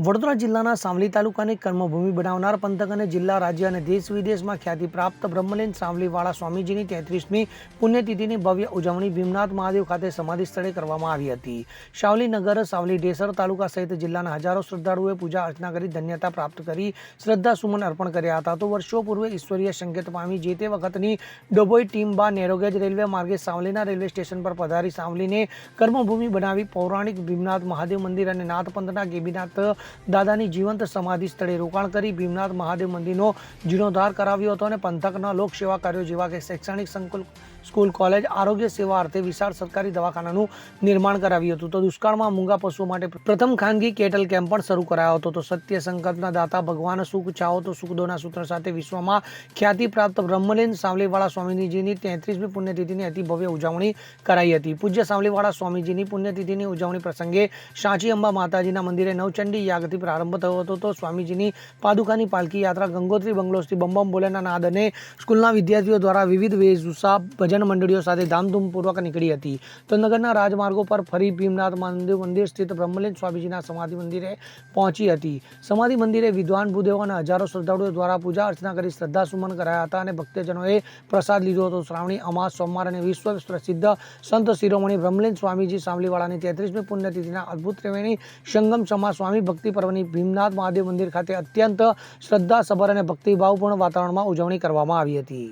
વડોદરા જિલ્લાના સાવલી તાલુકાની કર્મભૂમિ બનાવનાર પંથક અને જિલ્લા રાજ્ય અને દેશ વિદેશમાં ખ્યાતિ પ્રાપ્ત બ્રહ્મલીન સાવલીવાળા સ્વામીજીની તેત્રીસમી પુણ્યતિથિની ભવ્ય ઉજવણી ભીમનાથ મહાદેવ ખાતે સમાધિ સ્થળે કરવામાં આવી હતી. સાવલી નગર, સાવલી ડેસર તાલુકા સહિત જિલ્લાના હજારો શ્રદ્ધાળુઓએ પૂજા અર્ચના કરી ધન્યતા પ્રાપ્ત કરી શ્રદ્ધા સુમન અર્પણ કર્યા હતા. તો વર્ષો પૂર્વે ઈશ્વરીય સંકેત પામી જે તે વખતની ડોબોઈ ટીમ બા નેરોગેજ રેલવે માર્ગે સાવલીના રેલવે સ્ટેશન પર પધારી સાવલીને કર્મભૂમિ બનાવી પૌરાણિક ભીમનાથ મહાદેવ મંદિર અને નાથપંથના ગેબીનાથ દાદાની જીવંત સમાધિ સ્થળે રોકાણ કરી ભીમનાથ મહાદેવ મંદિરનો જીર્ણોદ્ધાર કરાવ્યો હતો અને પંથકના લોકસેવા કાર્યો જેવા કે શૈક્ષણિક સંકુલ, સ્કૂલ, કોલેજ, આરોગ્ય સેવા અર્થે વિશાળ સરકારી દવાખાનાનું નિર્માણ કરાવ્યું હતું. તો દુષ્કાળમાં મૂંગા પશુઓ માટે પ્રથમ ખાનગી કેટલ કેમ્પ પણ શરૂ કરાયો હતો. તો સત્ય સંકલ્પના દાતા ભગવાન સુખ ચાહો તો સુખદોના સૂત્ર સાથે વિશ્વમાં ખ્યાતિ પ્રાપ્ત બ્રહ્મલીન સાવલીવાળા સ્વામીજીની તેત્રીસમી પુણ્યતિથિની અતિ ભવ્ય ઉજવણી કરાઈ હતી. પૂજ્ય સાવલીવાળા સ્વામીજીની પુણ્યતિથિની ઉજવણી પ્રસંગે સાંચી અંબા માતાજીના મંદિરે નવચંડી યાગથી પ્રારંભ થયો હતો તો સ્વામીજીની પાદુકાની પાલખી યાત્રા ગંગોત્રી બંગલોથી બંબમ બોલેના નાદ અને સ્કૂલના વિદ્યાર્થીઓ દ્વારા વિવિધ વેશભૂષા ભજન મંડળીઓ સાથે ધામધૂમપૂર્વક નીકળી હતી. તો નગરના રાજમાર્ગો પર ફરી ભીમનાથ મંદિર મંદિર સ્થિત બ્રહ્મલીન સ્વામીજીના સમાધિ મંદિરે પહોંચી હતી. સમાધિ મંદિરે વિદ્વાન ભૂદેવો અને હજારો શ્રદ્ધાળુઓ દ્વારા પૂજા અર્ચના કરી શ્રદ્ધા સુમન કરાયા હતા અને ભક્તજનોએ પ્રસાદ લીધો હતો. શ્રાવણી, અમાસ, સોમવાર અને વિશ્વ પ્રસિદ્ધ સંત શિરોમણી બ્રહ્મલીન સ્વામીજી સામલીવાળાની તેત્રીસમી પુણ્યતિથિના અદ્ભુત ત્રિવેણી સંગમ સમા સ્વામી ભક્તિ પર્વની ભીમનાથ મહાદેવ મંદિર ખાતે અત્યંત શ્રદ્ધાસભર અને ભક્તિભાવપૂર્ણ વાતાવરણમાં ઉજવણી કરવામાં આવી હતી.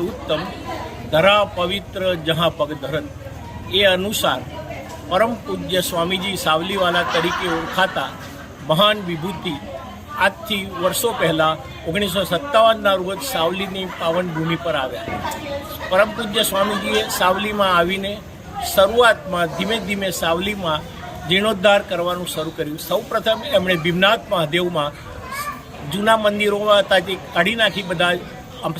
ઉત્તમ ધરા પવિત્ર જહાં પગ ધરન એ અનુસાર પરમ પૂજ્ય સ્વામીજી સાવલીવાલા તરીકે ઓળખાતા મહાન વિભૂતિ આજથી વર્ષો પહેલાં ઓગણીસો સત્તાવનના રોજ સાવલીની પાવન ભૂમિ પર આવ્યા. પરમ પૂજ્ય સ્વામીજીએ સાવલીમાં આવીને શરૂઆતમાં ધીમે ધીમે સાવલીમાં જીર્ણોદ્ધાર કરવાનું શરૂ કર્યું. સૌપ્રથમ એમણે ભીમનાથ મહાદેવમાં જૂના મંદિરોમાં હતા જે કાઢી નાખી બધા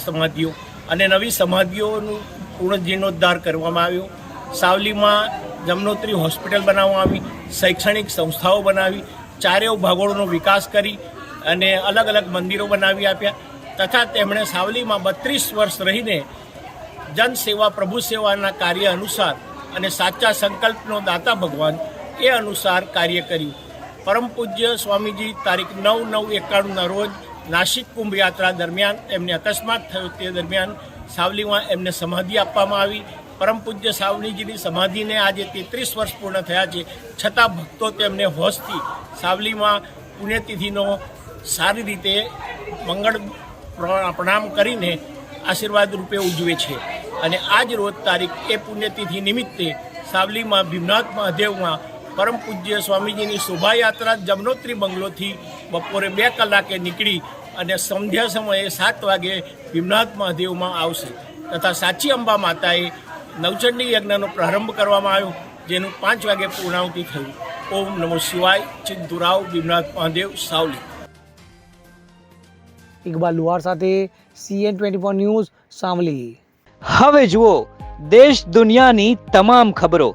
સમાધિઓ. અને નવી સમાધિઓનું પૂર્ણ જીર્ણોદ્ધાર કરવામાં આવ્યો. સાવલીમાં જમનોત્રી હોસ્પિટલ બનાવવામાં આવી, શૈક્ષણિક સંસ્થાઓ બનાવી, ચારેય ભાગોળનો વિકાસ કરી અને અલગ અલગ મંદિરો બનાવી આપ્યા. તથા તેમણે સાવલીમાં બત્રીસ વર્ષ રહીને જનસેવા પ્રભુ સેવાના કાર્ય અનુસાર અને સાચા સંકલ્પનો દાતા ભગવાન એ અનુસાર કાર્ય કર્યું. પરમ પૂજ્ય સ્વામીજી તારીખ નવ નવ એકાણુંના રોજ નાસિક કુંભ યાત્રા દરમિયાન એમને અકસ્માત થયો. તે દરમિયાન સાવલીમાં એમને સમાધિ આપવામાં આવી. પરમ પૂજ્ય સાવલીજીની સમાધિને આજે તેત્રીસ વર્ષ પૂર્ણ થયા છે. છતાં ભક્તો તેમને હોશથી સાવલીમાં પુણ્યતિથિનો સારી રીતે મંગળ પ્ર- પ્રણામ કરીને આશીર્વાદ રૂપે ઉજવે છે. અને આજ રોજ તારીખ એ પુણ્યતિથિ નિમિત્તે સાવલીમાં ભીમનાથ મહાદેવમાં પરમ પૂજ્ય સ્વામીજીની શોભાયાત્રા જમનોત્રી બંગલોથી બપોરે બે કલાકે નીકળી અને સંધ્યા સમયે સાત વાગે ભીમનાથ મહાદેવમાં આવશે. તથા સાચી અંબા માતાએ નવચંડી યજ્ઞનો પ્રારંભ કરવામાં આવ્યો જેનું પાંચ વાગે પૂર્ણાહુતિ થયું. ઓમ નમો શિવાય ચિંતુરાવ ભીમનાથ મહાદેવ સાવલી. ઇકબાલ લુહાર સાથે CN twenty four news Savli. હવે જુઓ દેશ દુનિયાની તમામ ખબરો.